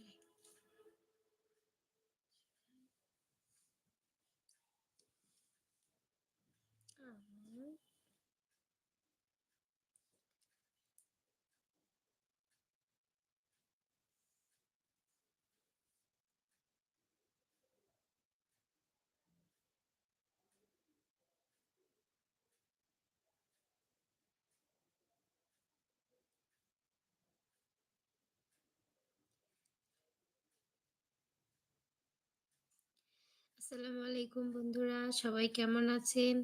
Okay. আসসালামু আলাইকুম বন্ধুরা সবাই কেমন আছেন?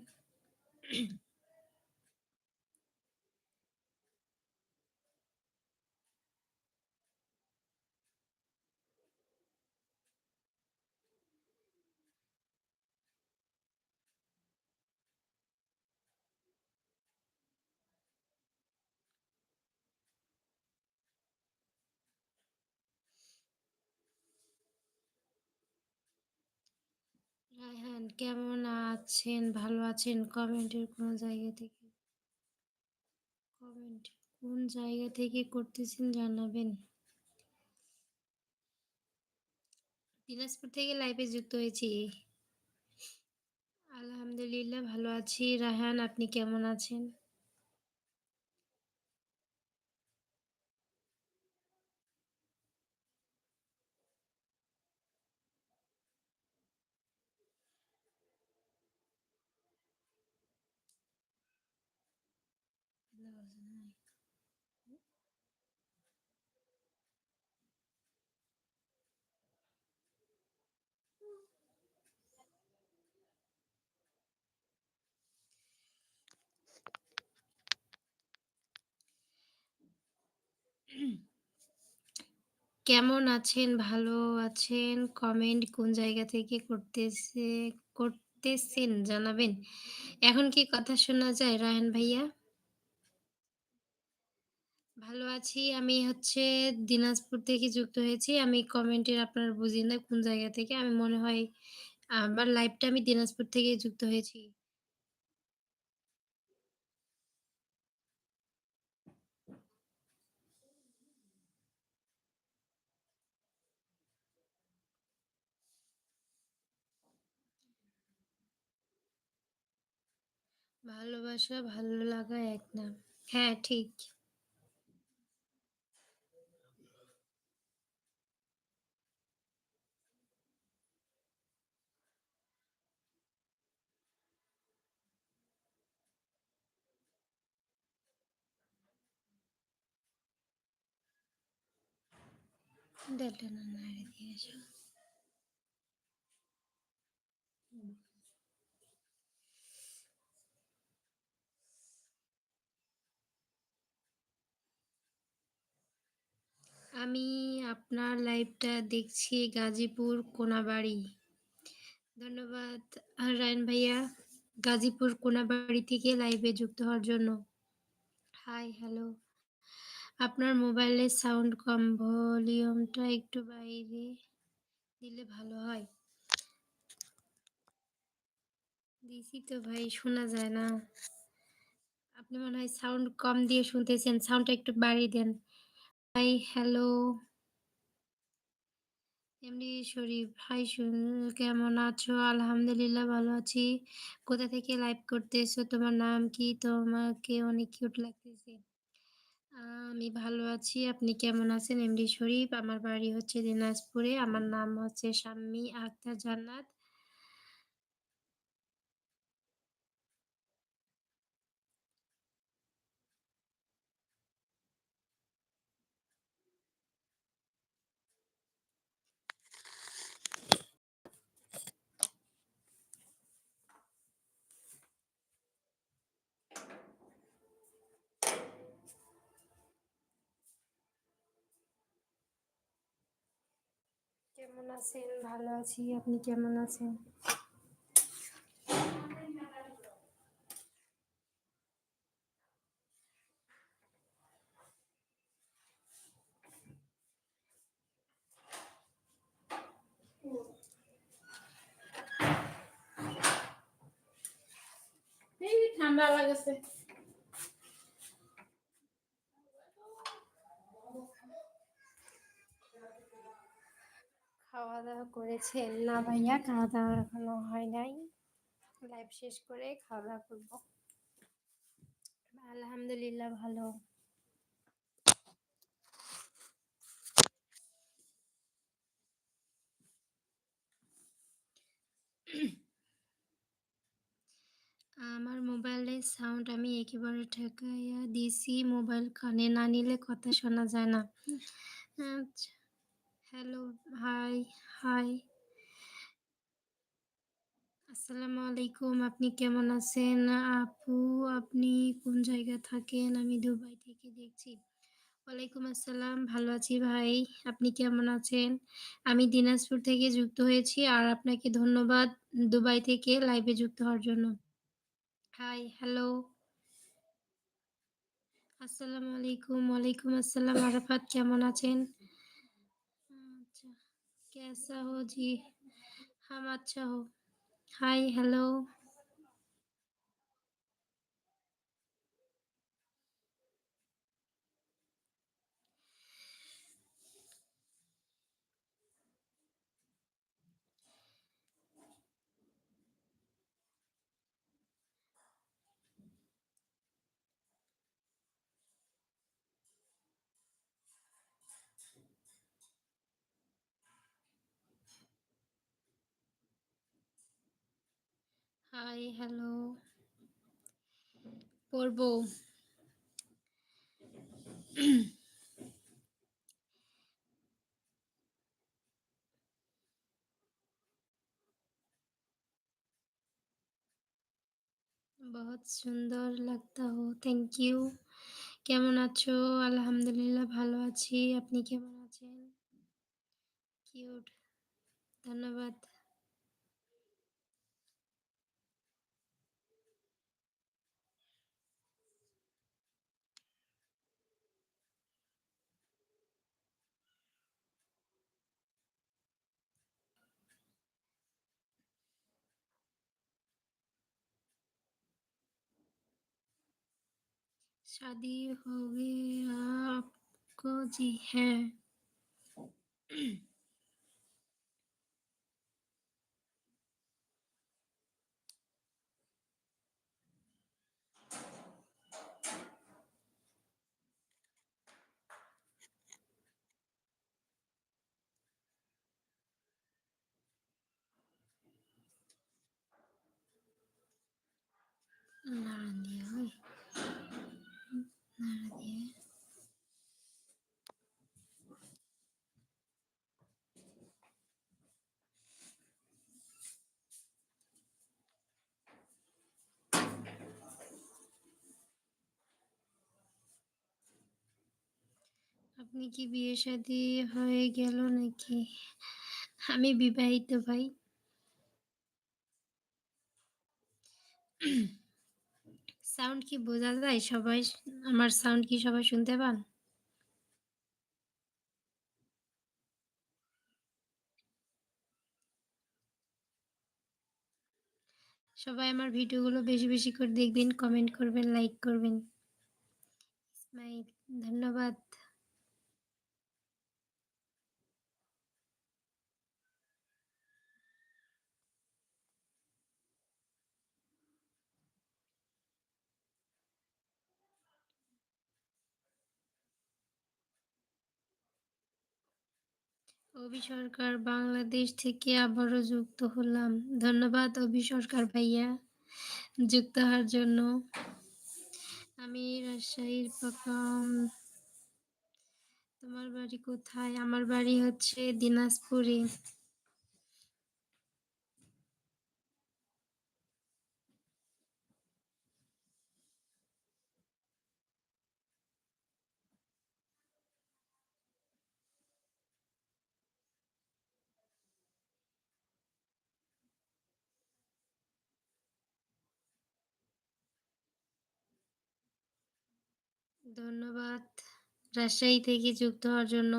রায়হান কেমন আছেন? ভালো আছেন? কমেন্টের কোন জায়গা থেকে? কমেন্ট কোন জায়গা থেকে করতেছেন জানাবেন। দিনাজপুর থেকে লাইভে যুক্ত হয়েছি। আলহামদুলিল্লাহ, ভালো আছি। রায়হান আপনি কেমন আছেন? কেমন আছেন? ভালো আছেন? কমেন্ট কোন জায়গা থেকে করতেছে, করতেছেন জানাবেন। এখন কি কথা শোনা যায় রায়ন ভাইয়া? ভালো আছি। আমি হচ্ছে দিনাজপুর থেকে যুক্ত হয়েছি। আমি কমেন্টের আপনার বুঝি না কোন জায়গা থেকে। আমি মনে হয় আমার লাইভটা আমি দিনাজপুর থেকে যুক্ত হয়েছি। ভালোবাসা ভালো লাগা এক না। হ্যাঁ ঠিক। আমি আপনার লাইভটা দেখছি গাজীপুর কোনাবাড়ি। ধন্যবাদ, রায়ন ভাইয়া। গাজীপুর কোনাবাড়ি থেকে লাইভে যুক্ত হওয়ার জন্য। হাই হ্যালো আপনার মোবাইলের সাউন্ড কম, ভলিউমটা একটু বাইরে দিলে ভালো হয়। দিছি তো ভাই, শোনা যায় না। আপনি মনে হয় সাউন্ড কম দিয়ে শুনতেছেন, সাউন্ডটা একটু বাড়িয়ে দেন। Hi hello. এমনি শরীফ, ভাই হাই কেমন আছো? আলহামদুলিল্লাহ ভালো আছি। কোথা থেকে লাইভ করতেছো? তোমার নাম কি? তোমাকে অনেক কিউট লাগতেছে। আমি ভালো আছি। আপনি কেমন আছেন? এমডি শরীফ আমার বাড়ি হচ্ছে দিনাজপুরে। আমার নাম হচ্ছে শাম্মী আক্তার জান্নাত। কেমন আছেন? ভালো আছি আপনি কেমন আছেন? ঠান্ডা লাগেছে। করেছেন? না ভাইয়া খাওয়া-দাওয়া এখনও হয় নাই। লাইভ শেষ করে খাওয়া-দাওয়া করব। আলহামদুলিল্লাহ, ভালো। আমার মোবাইলের সাউন্ড আমি একেবারে ঠেকাইয়া দিছি। মোবাইল কানে না নিলে কথা শোনা যায় না। আচ্ছা। Hello, hi, hi. আসসালামু আলাইকুম। আপনি কেমন আছেন? আপু আপনি কোন জায়গায় থাকেন? আমি দুবাই থেকে দেখছি। ওয়ালাইকুম আসসালাম। ভালো আছি ভাই। আপনি কেমন আছেন? আমি দিনাজপুর থেকে যুক্ত হয়েছি আর আপনাকে ধন্যবাদ দুবাই থেকে লাইভে যুক্ত হওয়ার জন্য। Hi, hello. আসসালামু আলাইকুম। ওয়ালাইকুম আসসালাম। আরাফাত কেমন আছেন? कैसा हो जी हम अच्छा हो हाय हेलो হাই হ্যালো পড়ব। বহুত সুন্দর লাগতা। হো থ্যাংক ইউ কেমন আছো? আলহামদুলিল্লাহ ভালো আছি। আপনি কেমন আছেন? কিউট ধন্যবাদ। शादी हो गई आपको जी है। नानिया। আপনি কি বিয়ে-শাদী হয়ে গেল নাকি? আমি বিবাহিত ভাই। সাউন্ড কি বোঝা যায় সবাই? আমার সাউন্ড কি সবাই শুনতে পান? সবাই আমার ভিডিওগুলো বেশি, বেশি করে দেখবেন, কমেন্ট করবেন, লাইক করবেন। ধন্যবাদ। অভি সরকার বাংলাদেশ থেকে আবারও যুক্ত হলাম। ধন্যবাদ অভি সরকার ভাইয়া যুক্ত হওয়ার জন্য। আমি রাজশাহীর পাকাম তোমার বাড়ি কোথায়? আমার বাড়ি হচ্ছে দিনাজপুরে। ধন্যবাদ রাজশাহী থেকে যুক্ত হওয়ার জন্য।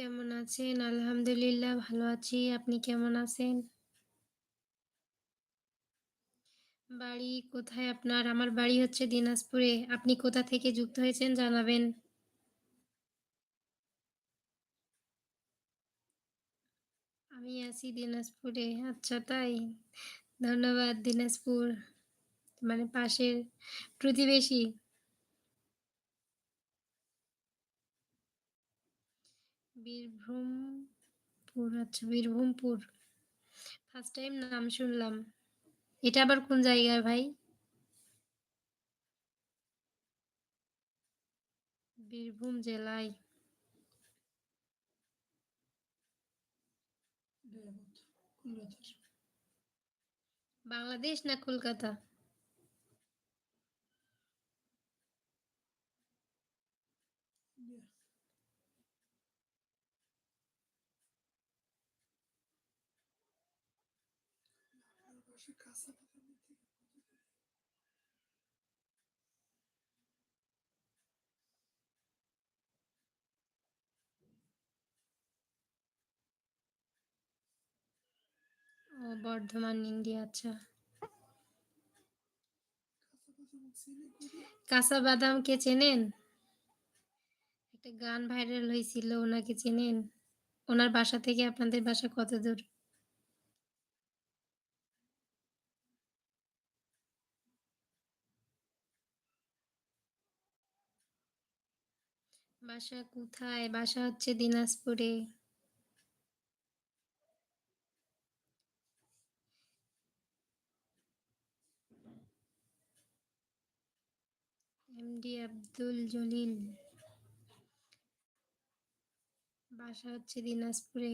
কেমন আছেন? আলহামদুলিল্লাহ, ভালো আছি। আপনি কেমন আছেন? বাড়ি কোথায় আপনার? আমার বাড়ি হচ্ছে দিনাজপুরে। আপনি কোথা থেকে যুক্ত হয়েছেন জানাবেন? আমি আছি দিনাজপুরে। আচ্ছা তাই? ধন্যবাদ দিনাজপুর। মানে পাশের প্রতিবেশী। বীরভূমপুর আচ্ছা বীরভূমপুর। ফার্স্ট টাইম নাম শুনলাম। এটা আবার কোন জায়গায় ভাই? বীরভূম জেলায়। বাংলাদেশ না কলকাতা? বর্ধমান, ইন্ডিয়া আচ্ছা। কাঁচা বাদামকে চেনেন? একটা গান ভাইরাল হয়েছিল ওনাকে চেনেন? ওনার বাসা থেকে আপনাদের বাসা কত দূর? বাসা কোথায়? বাসা হচ্ছে দিনাজপুরে। এমডি আব্দুল জলিল। বাসা হচ্ছে দিনাজপুরে।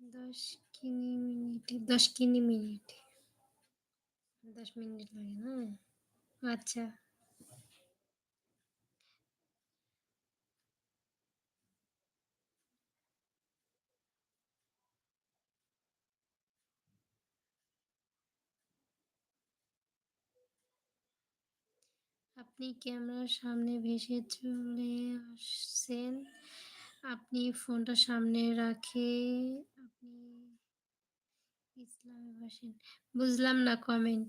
দশ কিনি মিনিটে, দশ কিনি মিনিট দশ মিনিট লাগে না? আচ্ছা। আপনি ক্যামেরার সামনে ভেসে চলে আসছেন। আপনি ফোনটা সামনে রাখে আপনি ইসলামে ভাসেন। বুঝলাম না কমেন্ট।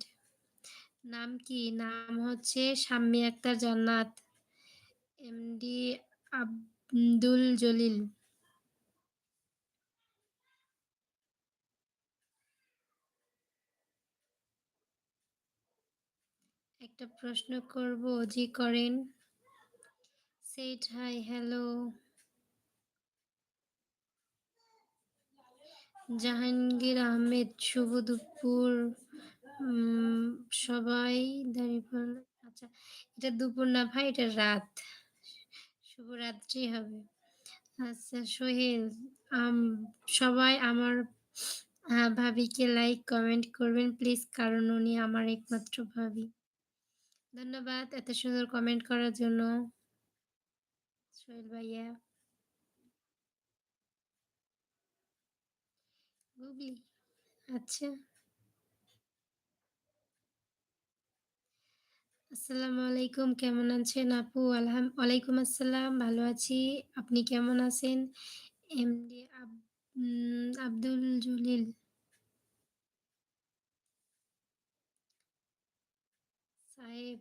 নাম কি? নাম হচ্ছে শাম্মী আক্তার জান্নাত। এমডি আব্দুল জলিল। একটা প্রশ্ন করব? জি করেন। Said hi, hello. Jahangir Ahmed, শুভ দুপুর সবাই আচ্ছা এটা দুপুর না ভাই এটা রাত। শুভরাত্রি হবে। আচ্ছা সোহেল সবাই আমার ভাবিকে লাইক কমেন্ট করবেন প্লিজ কারণ উনি আমার একমাত্র ভাবি। ধন্যবাদ এত সুন্দর কমেন্ট করার জন্য। সোহেল ভাইয়া। গুগলি আচ্ছা। আসসালামু আলাইকুম, কেমন আছেন আপু? আলহাম ওয়ালাইকুম আসসালাম, ভালো আছি। আপনি কেমন আছেন? এমডি আব আব্দুল জলিল। সাহেব।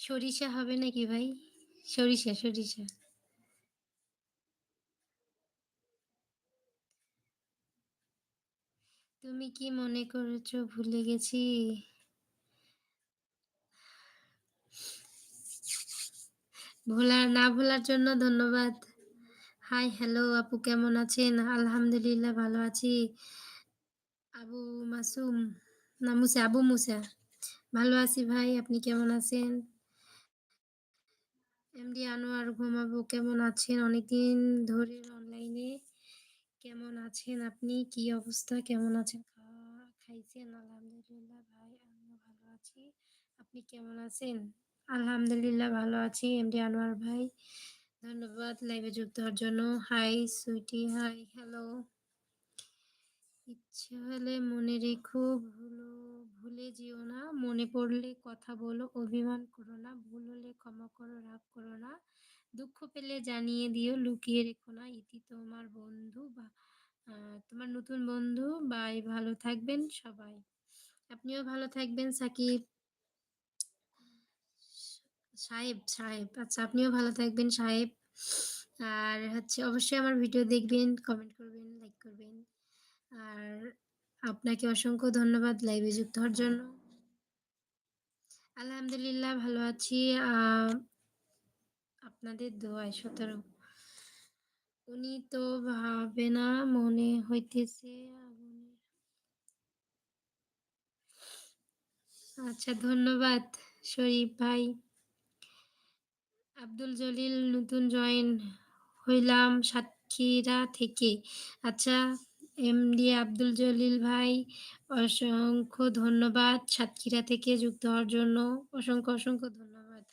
সরিষা হবে নাকি ভাই? সরিষা, সরিষা। তুমি কি মনে করেছ ভুলে গেছি? ভোলা না ভোলার জন্য ধন্যবাদ। হাই, হ্যালো আপু কেমন আছেন? আলহামদুলিল্লাহ ভালো আছি। আবু মাসুম না মুসা, আবু মুসা। ভালো আছি ভাই, আপনি কেমন আছেন? এমডি আনোয়ার ঘুমাবো কেমন আছেন? অনেকদিন ধরে অনলাইনে। কেমন আছেন আপনি? কি অবস্থা? কেমন আছেন? খাইছেন? আলহামদুলিল্লাহ ভাই আমিও ভালো আছি। আপনি কেমন আছেন? আলহামদুলিল্লাহ ভালো আছি এমডি আনোয়ার ভাই। ধন্যবাদ লাইভে যুক্ত হওয়ার জন্য। Hi Sweety, hi, hello. ইচ্ছা হলে মনে রেখো, ভুলো ভুলে যেও না। মনে পড়লে কথা বলো, অভিমান করো না। ভুল হলে ক্ষমা করো, রাগ করো না। দুঃখ পেলে জানিয়ে দিও, লুকিয়ে রেখো না। ইতি তোমার বন্ধু বা তোমার নতুন বন্ধু। বাই, ভালো থাকবেন সবাই। আপনিও ভালো থাকবেন সাকিব। সাহেব, সাহেব। আচ্ছা আপনিও ভালো থাকবেন সাহেব। আর হচ্ছে অবশ্যই আমার ভিডিও দেখবেন, কমেন্ট করবেন, লাইক করবেন। আর আপনাকে অসংখ্য ধন্যবাদ লাইভে যুক্ত হওয়ার জন্য। আলহামদুলিল্লাহ, ভালো আছি। আপনাদের দোয়ায় ১৭ উনি তো ভাবে না, মনে হইতেছে আচ্ছা ধন্যবাদ শরীফ ভাই। আব্দুল জলিল, নতুন জয়েন হইলাম সাতক্ষীরা থেকে। আচ্ছা এমডি আব্দুল জলিল ভাই অসংখ্য ধন্যবাদ সাতক্ষীরা থেকে যুক্ত হওয়ার জন্য। অসংখ্য, অসংখ্য ধন্যবাদ।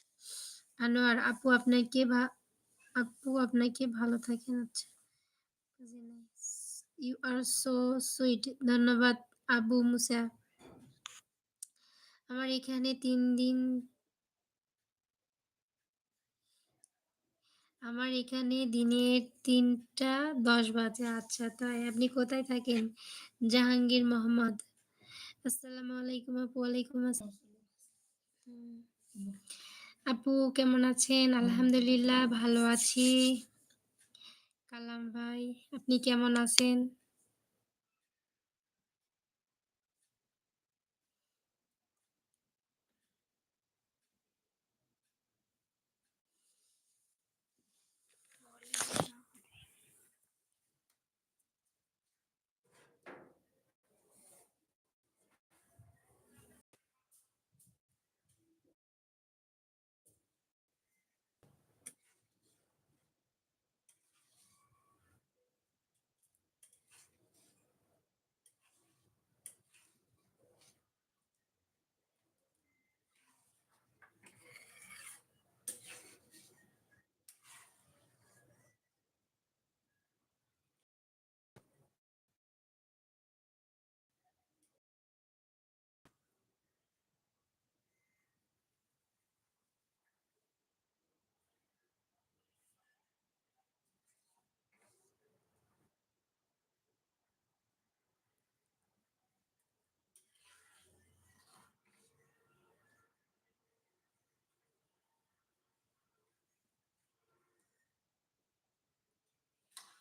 আনোয়ার আপু আপনাকে আপু আপনাকে ভালো থাকেন আচ্ছা। ইউ আর সো সুইট ধন্যবাদ আবু মুসা। আমার এখানে তিন দিন আমার এখানে দিনের ৩টা ১০ বাজে। আচ্ছা তাই আপনি কোথায় থাকেন? জাহাঙ্গীর মোহাম্মদ। আসসালামু আলাইকুম আপু। ওয়ালাইকুম আসসালাম। আপু কেমন আছেন? আলহামদুলিল্লাহ ভালো আছি। কালাম ভাই, আপনি কেমন আছেন?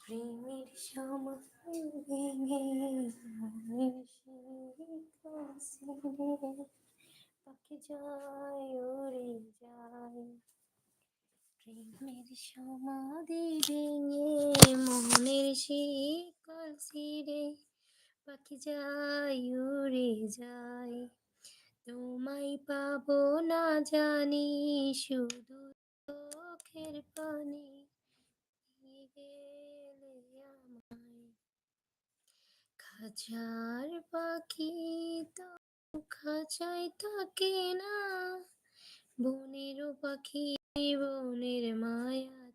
প্রেমের পাখি যায় উড়ে যায়। প্রেমের সমাধি ভেঙে মনের শিকল ছিঁড়ে পাখি যায় উড়ে যায়। তোমায় পাবো না জানি, শুধু চোখের পানি গেলে আমায় খাঁচার পাখি তো খাঁচায় থাকে না। বনের পাখি বনের মায়া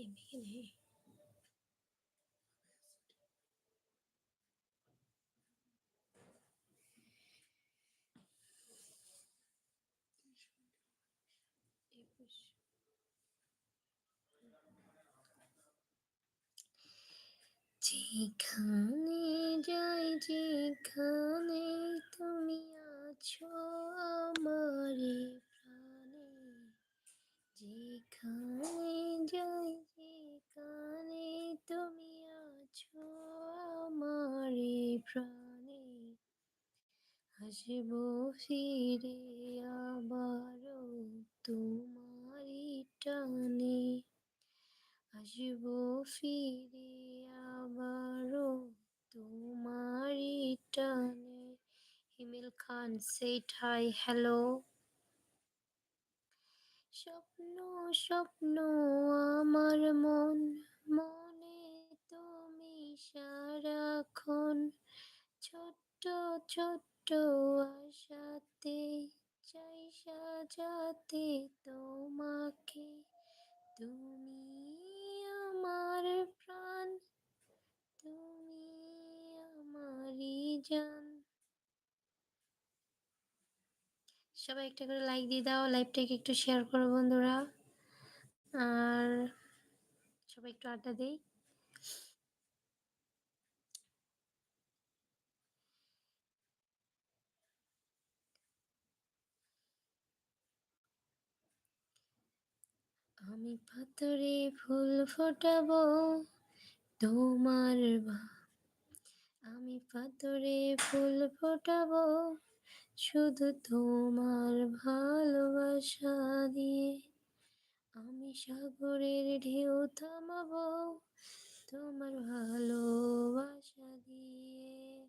Hey, man, hey. যেখানে যাই যেখানে তুমি আছো আমারে প্রাণে যেখানে যাই প্রাণে আসব ফিরে আবারও তোমারই টানে। আসব ফিরে আবারও তোমারই টানে। Himel Khan set hi hello. স্বপ্ন স্বপ্ন, আমার মন, মনে তুমি সারাক্ষণ ছোট্ট ছোট্ট আশাতে চাই সাজাতে তোমাকে। তুমি আমার প্রাণ, তুমি আমারই জান। সবাই একটা করে লাইক দিয়ে দাও লাইভটাকে একটু শেয়ার করো বন্ধুরা। আর সবাই একটু আড্ডা দেই। আমি পাথরে ফুল ফোটাবো তোমার আমি পাথরে ফুল ফোটাবো শুধু তোমার ভালোবাসা দিয়ে। আমি সাগরের ঢেউ থামাবো তোমার ভালোবাসা দিয়ে।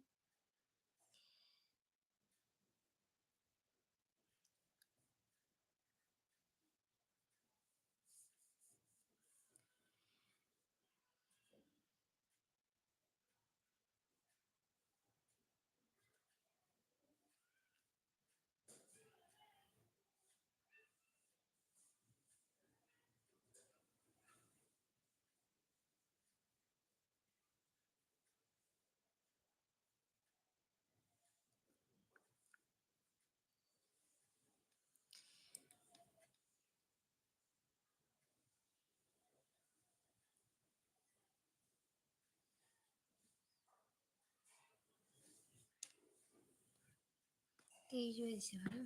তেইশ হয়েছে না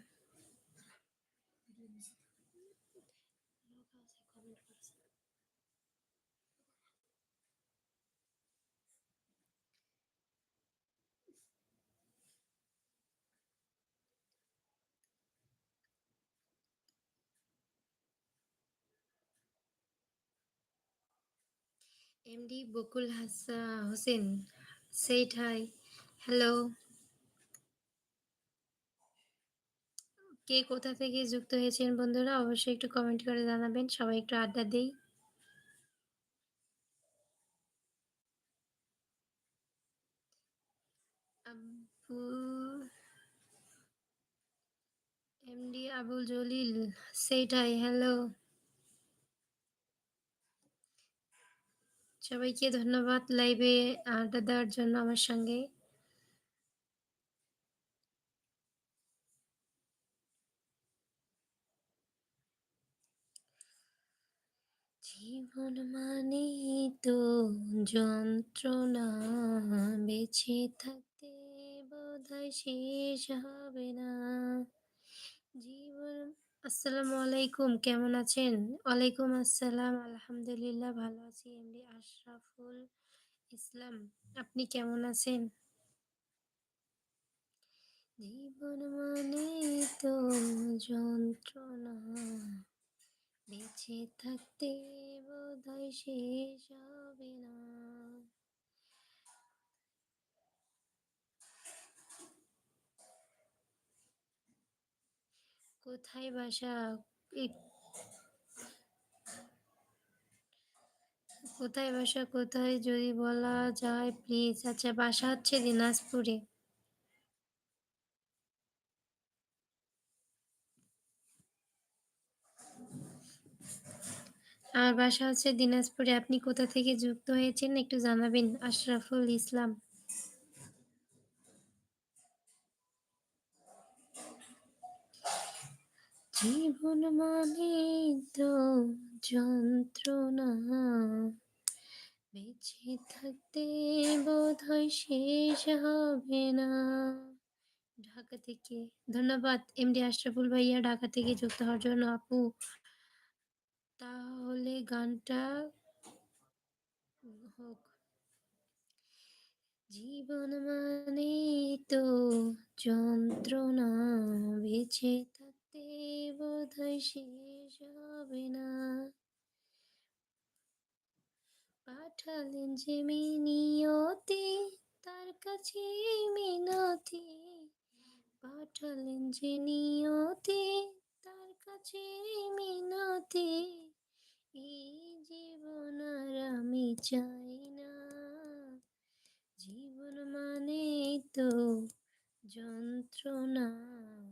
এমডি বকুল হাসা হোসেন সেইট হাই কে কোথা থেকে যুক্ত হয়েছেন বন্ধুরা, অবশ্যই একটু কমেন্ট করে জানাবেন। সবাই একটু আড্ডা দেই। এমডি আবুল জলিল সেইটাই হ্যালো সবাইকে ধন্যবাদ লাইভে আড্ডা দেওয়ার জন্য আমার সঙ্গে। জীবন মানে তো যন্ত্রণা বেঁচে থাকতে বোধহয় শেষ হবে না। জীবন, আসসালামু আলাইকুম, কেমন আছেন? ওয়ালাইকুম আসসালাম, আলহামদুলিল্লাহ ভালো আছি এমডি আশরাফুল ইসলাম, আপনি কেমন আছেন? জীবন মানে তো যন্ত্রণা। বেঁচে থাকতে বোধহয় শেষ হবে না। কোথায় বাসা? কোথায় বাসা? কোথায় যদি বলা যায় প্লিজ আচ্ছা বাসা হচ্ছে দিনাজপুরে। আমার বাসা হচ্ছে দিনাজপুরে। আপনি কোথা থেকে যুক্ত হয়েছেন একটু জানাবেন? আশরাফুল ইসলাম। জীবন মানে তো যন্ত্রণা। বেঁচে থাকতে বোধহয় শেষ হবে না। ঢাকা থেকে। ধন্যবাদ এমডি আশরাফুল ভাইয়া ঢাকা থেকে যুক্ত হওয়ার জন্য। আপু তাহলে গানটা হোক। জীবন মানে তো যন্ত্রণা, বেঁচে থাকতে বোধহয় শেষ হবে না। পাঠালেন যে মিনিয়তি, তার কাছে মিনতি। পাঠালেন যে নিয়তি, তার কাছে মিনতি। এই জীবন আর আমি চাই না? জীবন মানে তো যন্ত্রণা,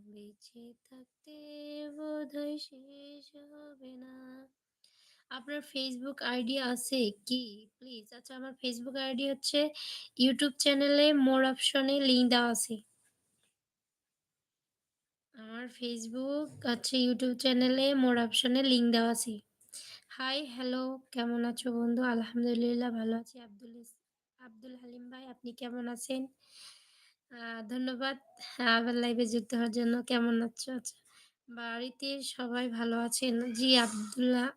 বেঁচে থাকতে বোধহয় শেষ হবে না। আপনার ফেসবুক আইডি আছে কি? প্লিজ আচ্ছা আমার ফেসবুক আইডি হচ্ছে ইউটিউব চ্যানেলে মোর অপশনে লিঙ্ক দেওয়া আছে। আমার ফেসবুক আছে ইউটিউব চ্যানেলে মোর অপশনে লিঙ্ক দেওয়া আছে। হাই হ্যালো কেমন আছো বন্ধু? আলহামদুলিল্লাহ ভালো আছি। আব্দুল আব্দুল হালিম ভাই, আপনি কেমন আছেন? ধন্যবাদ। আবার লাইভে যুক্ত হওয়ার জন্য কেমন আছো? আচ্ছা বাড়িতে সবাই ভালো আছেন? জি আব্দুল্লাহ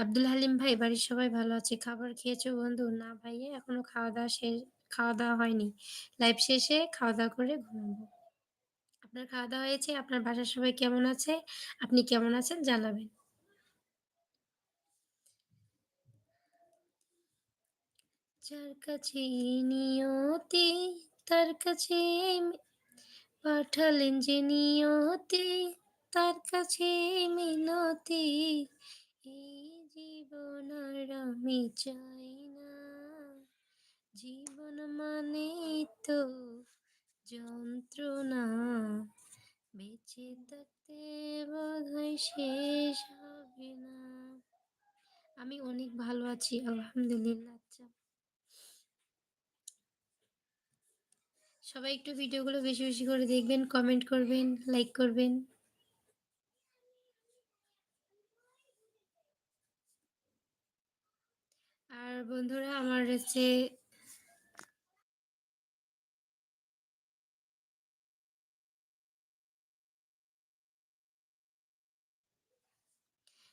আব্দুল হালিম ভাই, বাড়ির সবাই ভালো আছে। খাবার খেয়েছো বন্ধু? না ভাইয়া এখনও খাওয়া দাওয়া শেষ, খাওয়া দাওয়া হয়নি। লাইভ শেষে খাওয়া দাওয়া করে ঘুমাবো। আপনার খাওয়া দাওয়া হয়েছে? আপনার বাসার সবাই কেমন আছে? আপনি কেমন আছেন? জানাবেন। যার কাছে নিয়তি, তার কাছে পাঠালেন যে নিয়তি, তার কাছে মিনতি। এই জীবন আর আমি চাই না। জীবন মানে তো যন্ত্রণা। বেঁচে থাকতে বোধহয় শেষ হবে না। আমি অনেক ভালো আছি, আলহামদুলিল্লাহ আচ্ছা। সবাই একটু ভিডিওগুলো বেশি বেশি করে দেখবেন কমেন্ট করবেন লাইক করবেন। আর বন্ধুরা, আমার হচ্ছে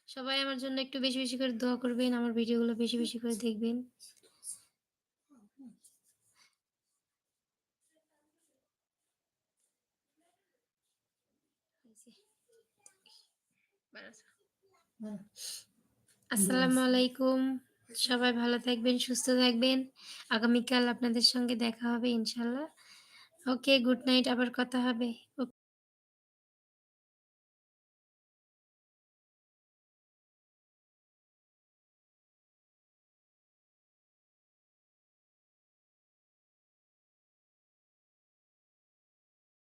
সবাই আমার জন্য একটু বেশি বেশি করে দোয়া করবেন, আমার ভিডিওগুলো বেশি বেশি করে দেখবেন। আসসালামু আলাইকুম। সবাই ভালো থাকবেন সুস্থ থাকবেন। আগামীকাল আপনাদের সঙ্গে দেখা হবে ইনশাল্লাহ। ওকে গুড নাইট আবার কথা হবে।